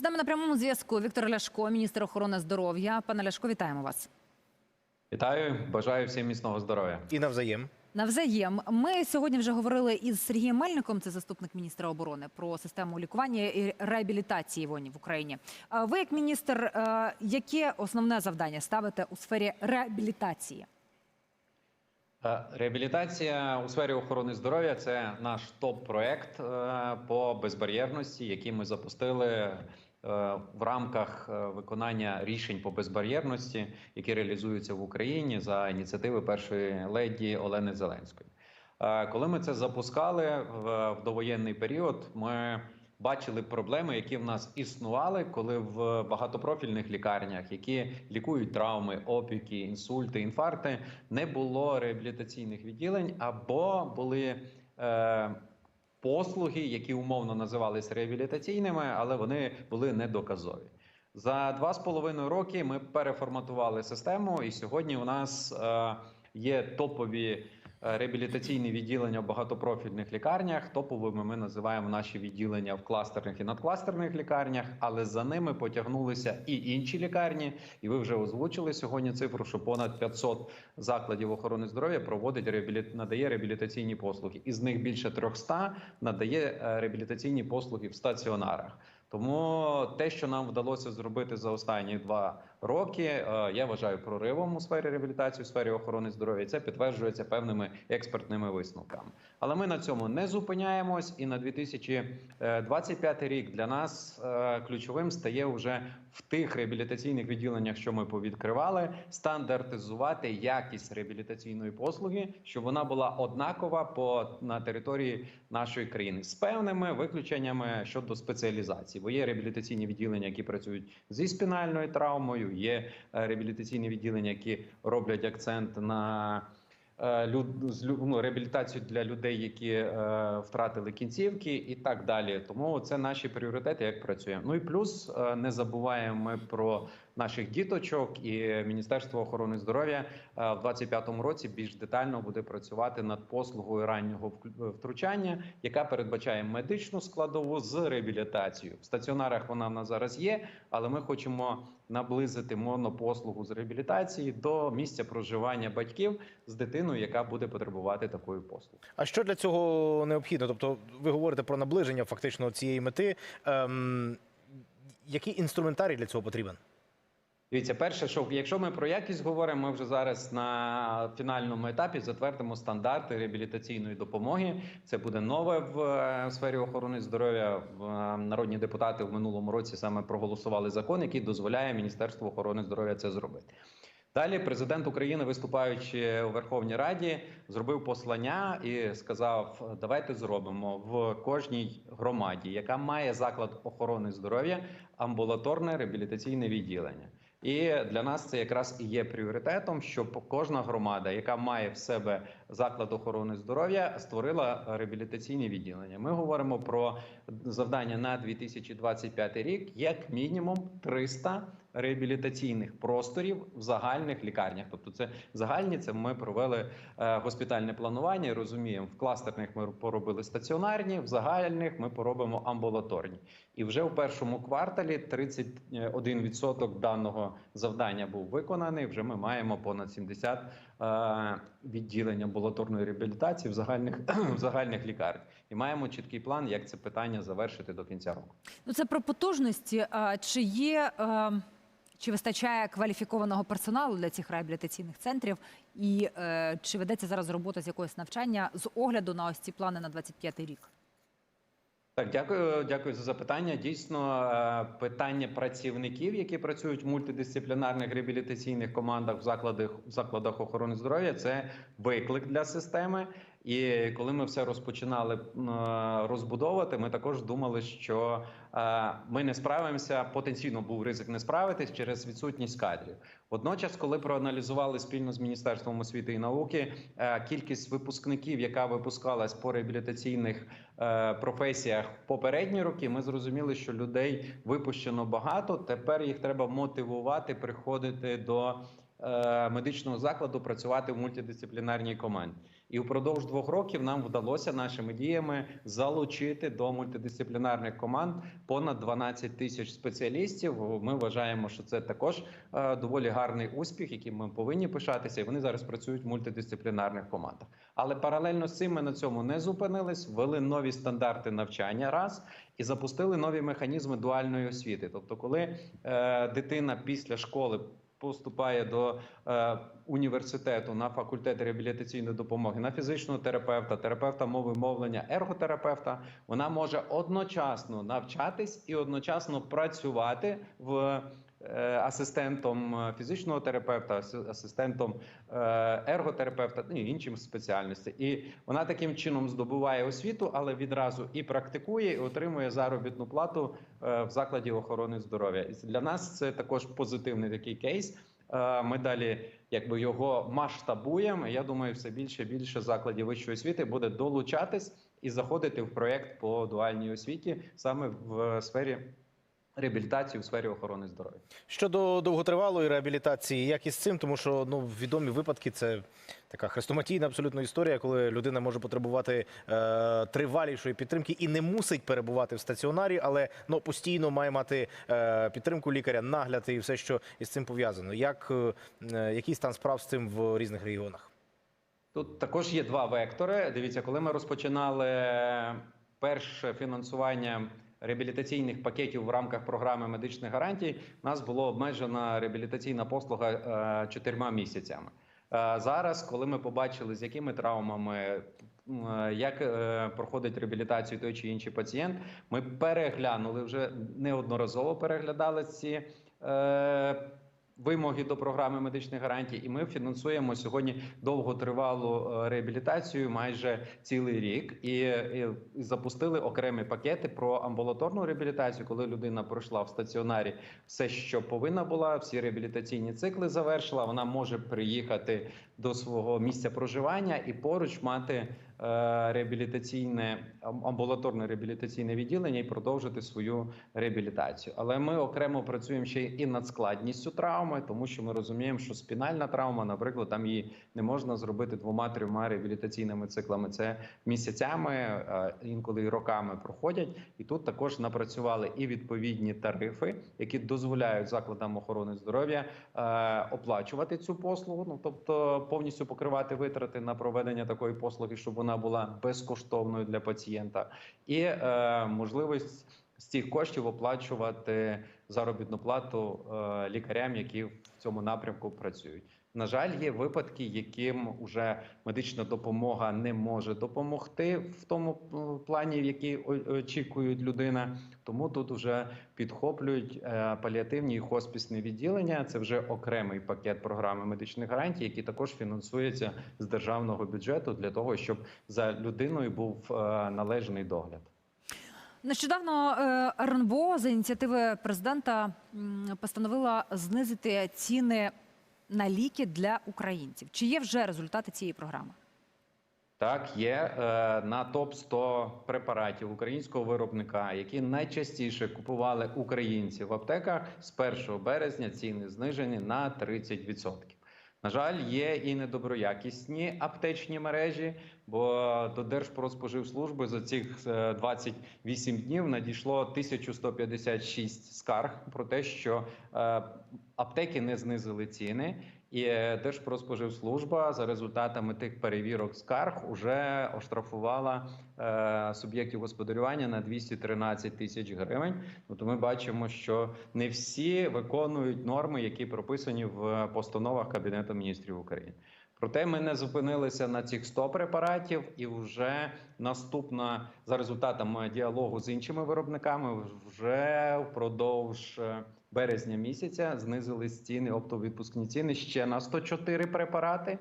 З нами на прямому зв'язку Віктор Ляшко, міністр охорони здоров'я. Пане Ляшко, вітаємо вас. Вітаю, бажаю всім міцного здоров'я. І навзаєм. Навзаєм, ми сьогодні вже говорили із Сергієм Мельником, це заступник міністра оборони, про систему лікування і реабілітації воїнів в Україні. А Ви, як міністр, е, яке основне завдання ставите у сфері реабілітації? Е, Реабілітація у сфері охорони здоров'я це наш топ-проект е, по безбар'єрності, який ми запустили в рамках е, виконання рішень по безбар'єрності, які реалізуються в Україні за ініціативи першої леді Олени Зеленської. Е, Коли ми це запускали в довоєнний період, ми бачили проблеми, які в нас існували, коли в багатопрофільних лікарнях, які лікують травми, опіки, інсульти, інфаркти, не було реабілітаційних відділень або були. Послуги, які умовно називались реабілітаційними, але вони були недоказові. За два з половиною роки ми переформатували систему, і сьогодні у нас е, є топові реабілітаційні відділення в багатопрофільних лікарнях. Топовими ми називаємо наші відділення в кластерних і надкластерних лікарнях, але за ними потягнулися і інші лікарні. І ви вже озвучили сьогодні цифру, що понад 500 закладів охорони здоров'я проводить реабілі... надає реабілітаційні послуги. Із них більше 300 надає е, реабілітаційні послуги в стаціонарах. Тому те, що нам вдалося зробити за останні два роки, е, я вважаю проривом у сфері реабілітації, у сфері охорони здоров'я. Це підтверджується певними експертними висновками. Але ми на цьому не зупиняємось, і на 2025 рік для нас е, ключовим стає вже в тих реабілітаційних відділеннях, що ми повідкривали, стандартизувати якість реабілітаційної послуги, щоб вона була однакова по на території нашої країни з певними виключеннями щодо спеціалізації. Бо є реабілітаційні відділення, які працюють зі спінальною травмою, є е, реабілітаційні відділення, які роблять акцент на е, ну, реабілітацію для людей, які е, втратили кінцівки, і так далі. Тому це наші пріоритети, як працюємо. Ну і плюс е, не забуваємо ми про наших діточок, і Міністерство охорони здоров'я е, в 2025 році більш детально буде працювати над послугою раннього вк- втручання, яка передбачає медичну складову з реабілітацією. В стаціонарах вона в нас зараз є, але ми хочемо наблизити монопослугу з реабілітації до місця проживання батьків з дитиною, яка буде потребувати такої послуги. А що для цього необхідно? Тобто, ви говорите про наближення фактично цієї мети. Ем, який інструментарій для цього потрібен? Дивіться, перше, що якщо ми про якість говоримо, ми вже зараз на фінальному етапі затвердимо стандарти реабілітаційної допомоги. Це буде нове в е, сфері охорони здоров'я. Е, Народні депутати в минулому році саме проголосували закон, який дозволяє Міністерству охорони здоров'я це зробити. Далі президент України, виступаючи у Верховній Раді, зробив послання і сказав: давайте зробимо в кожній громаді, яка має заклад охорони здоров'я, амбулаторне реабілітаційне відділення. І для нас це якраз і є пріоритетом, щоб кожна громада, яка має в себе заклад охорони здоров'я, створила реабілітаційні відділення. Ми говоримо про завдання на 2025 рік, як мінімум 300 реабілітаційних просторів в загальних лікарнях. Тобто, це загальні це ми провели е, госпітальне планування. Розуміємо, в кластерних ми поробили стаціонарні, в загальних ми поробимо амбулаторні. І вже у першому кварталі 31% даного завдання був виконаний. Вже ми маємо понад 70 е, відділень амбулаторної реабілітації в загальних в загальних лікарнях. І маємо чіткий план, як це питання завершити до кінця року. Ну це про потужності. Чи є е, чи вистачає кваліфікованого персоналу для цих реабілітаційних центрів? І е, чи ведеться зараз робота з якогось навчання з огляду на ось ці плани на 25 рік? Так, дякую, дякую за запитання. Дійсно, е, питання працівників, які працюють в мультидисциплінарних реабілітаційних командах в закладах в закладах охорони здоров'я, це виклик для системи. І коли ми все розпочинали е, розбудовувати, ми також думали, що е, ми не справимося. Потенційно був ризик не справитись через відсутність кадрів. Водночас, коли проаналізували спільно з міністерством освіти і науки, е, кількість випускників, яка випускалась по реабілітаційних професіях в попередні роки, ми зрозуміли, що людей випущено багато. Тепер їх треба мотивувати приходити до медичного закладу, працювати в мультидисциплінарній команді. І впродовж двох років нам вдалося нашими діями залучити до мультидисциплінарних команд понад 12 тисяч спеціалістів. Ми вважаємо, що це також е, доволі гарний успіх, яким ми повинні пишатися. І вони зараз працюють в мультидисциплінарних командах. Але паралельно з цим ми на цьому не зупинились, ввели нові стандарти навчання раз і запустили нові механізми дуальної освіти. Тобто, коли е, дитина після школи поступає до е, університету на факультет реабілітаційної допомоги, на фізичного терапевта, терапевта мови мовлення, ерготерапевта, вона може одночасно навчатись і одночасно працювати в асистентом е, фізичного терапевта, асистентом е, ерготерапевта ну, і іншим спеціальностей. І вона таким чином здобуває освіту, але відразу і практикує, і отримує заробітну плату е, в закладі охорони здоров'я. Для нас це також позитивний такий кейс. Е, Ми далі якби його масштабуємо. Я думаю, все більше і більше закладів вищої освіти буде долучатись і заходити в проєкт по дуальній освіті саме в сфері реабілітації, в сфері охорони здоров'я. Щодо довготривалої реабілітації, як із цим, тому що ну відомі випадки це така хрестоматійна абсолютно історія, коли людина може потребувати е, тривалішої підтримки і не мусить перебувати в стаціонарі, але ну постійно має мати е, підтримку лікаря, нагляд і все, що із цим пов'язано. Як е, який стан справ з цим в різних регіонах? Тут також є два вектори. Дивіться, коли ми розпочинали перше фінансування реабілітаційних пакетів в рамках програми медичних гарантій, у нас була обмежена реабілітаційна послуга е, чотирма місяцями. Е, Зараз, коли ми побачили, з якими травмами. е, Як проходить реабілітацію той чи інший пацієнт, ми переглянули вже неодноразово переглядали ці вимоги до програми медичних гарантій, і ми фінансуємо сьогодні довготривалу е, реабілітацію майже цілий рік, і, і запустили окремі пакети про амбулаторну реабілітацію, коли людина пройшла в стаціонарі все, що повинна була, всі реабілітаційні цикли завершила. Вона може приїхати до свого місця проживання і поруч мати реабілітаційне амбулаторне реабілітаційне відділення і продовжити свою реабілітацію. Але ми окремо працюємо ще і над складністю травми, тому що ми розуміємо, що спінальна травма, наприклад, там її не можна зробити двома-трьома реабілітаційними циклами. Це місяцями, е, інколи і роками проходять. І тут також напрацювали і відповідні тарифи, які дозволяють закладам охорони здоров'я е, оплачувати цю послугу. Ну тобто повністю покривати витрати на проведення такої послуги, щоб вона була безкоштовною для пацієнта, і е, можливість з цих коштів оплачувати заробітну плату е, лікарям, які в цьому напрямку працюють. На жаль, є випадки, яким уже медична допомога не може допомогти в тому е, плані, в який очікують людина. Тому тут вже підхоплюють е, паліативні і хоспісні відділення. Це вже окремий пакет програми медичних гарантій, який також фінансується з державного бюджету для того, щоб за людиною був е, належний догляд. Нещодавно РНБО за ініціативи президента постановила знизити ціни на ліки для українців. Чи є вже результати цієї програми? Так, є е, на топ 100 препаратів українського виробника, які найчастіше купували українці в аптеках з 1 березня. Ціни знижені на 30%. На жаль, є і недоброякісні аптечні мережі, бо до Держпродспоживслужби за цих е, 28 днів надійшло 1156 скарг про те, що е, аптеки не знизили ціни. І е, Держпродспоживслужба за результатами тих перевірок скарг уже оштрафувала е, суб'єктів господарювання на 213 тисяч гривень. Тобто ми бачимо, що не всі виконують норми, які прописані в постановах Кабінету міністрів України. Проте ми не зупинилися на цих 100 препаратів, і вже наступна за результатами діалогу з іншими виробниками, вже впродовж е, березня місяця знизились ціни, оптовідпускні ціни ще на 104 препарати.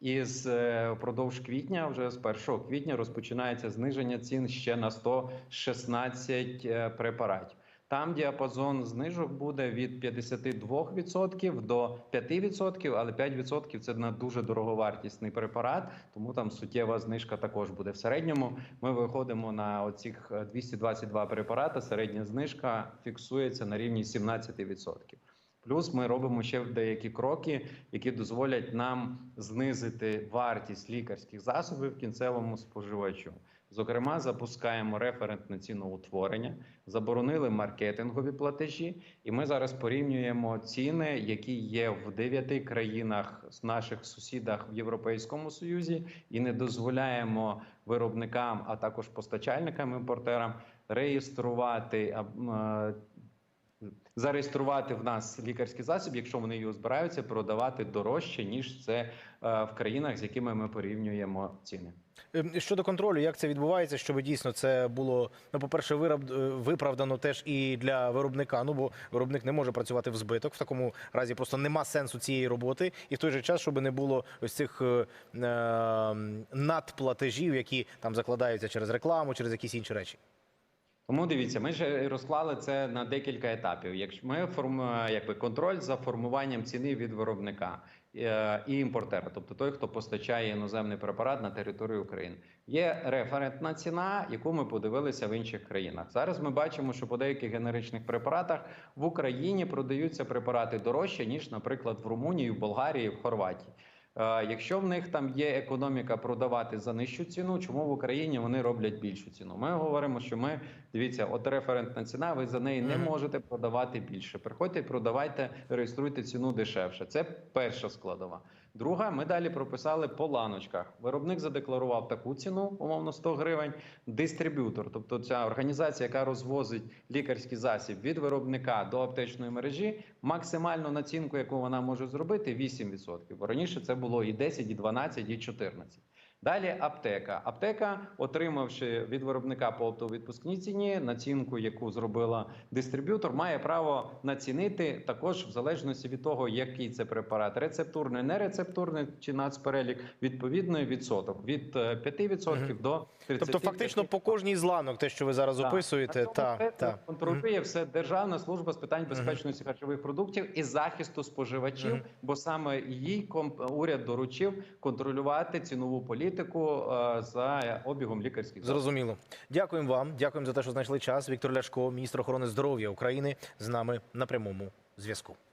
І з е, впродовж квітня, вже з 1 квітня, розпочинається зниження цін ще на 116 е, препаратів. Там діапазон знижок буде від 52% до 5%, але 5% це на дуже дороговартісний препарат, тому там суттєва знижка також буде. В середньому ми виходимо на оцих е, 222 препарати. Середня знижка фіксується на рівні 17%. Плюс ми робимо ще деякі кроки, які дозволять нам знизити вартість лікарських засобів кінцевому споживачу. Зокрема, запускаємо референтне ціноутворення, заборонили маркетингові платежі, і ми зараз порівнюємо ціни, які є в дев'яти країнах з наших сусідах в Європейському Союзі, і не дозволяємо виробникам, а також постачальникам імпортерам реєструвати зареєструвати в нас лікарський засіб, якщо вони його збираються продавати дорожче ніж це е, в країнах, з якими ми порівнюємо ціни. Ем, Щодо контролю, як це відбувається, щоб дійсно це було ну, по-перше, вироб- е, виправдано теж і для виробника. Ну бо виробник не може працювати в збиток. В такому разі просто нема сенсу цієї роботи, і в той же час, щоб не було ось цих е, е, надплатежів, які там закладаються через рекламу, через якісь інші речі. Тому дивіться, ми ж розклали це на декілька етапів. Якщо ми формуємо якби контроль за формуванням ціни від виробника е, і імпортера, тобто той, хто постачає іноземний препарат на територію України, є референтна ціна, яку ми подивилися в інших країнах. Зараз ми бачимо, що по деяких генеричних препаратах в Україні продаються препарати дорожче ніж, наприклад, в Румунії, в Болгарії, в Хорватії. Е, Якщо в них там є економіка продавати за нижчу ціну, чому в Україні вони роблять більшу ціну? Ми говоримо, що ми дивіться, от референтна ціна, ви за неї не можете продавати більше. Приходьте, продавайте, реєструйте ціну дешевше. Це перша складова. Друга, ми далі прописали по ланочках. Виробник задекларував таку ціну, умовно 100 гривень. Дистриб'ютор, тобто ця організація, яка розвозить лікарський засіб від виробника до аптечної мережі, максимальну націнку, яку вона може зробити, 8%. Бо раніше це було і 10, і 12, і 14. Далі аптека. Аптека, отримавши від виробника по оптовідпускній ціні націнку, яку зробила дистриб'ютор, має право націнити також в залежності від того, який це препарат рецептурний, нерецептурний чи нацперелік, відповідний відсоток від е, 5% до 30%. Тобто, фактично, по кожній з ланок, те, що ви зараз Так. описуєте, цьому та, та. контролює все Державна служба з питань безпечності харчових продуктів і захисту споживачів, бо саме їй уряд доручив контролювати цінову політику е, за обігом лікарських. Зрозуміло. Дякуємо вам. Дякуємо за те, що знайшли час. Віктор Ляшко, міністр охорони здоров'я України, з нами на прямому зв'язку.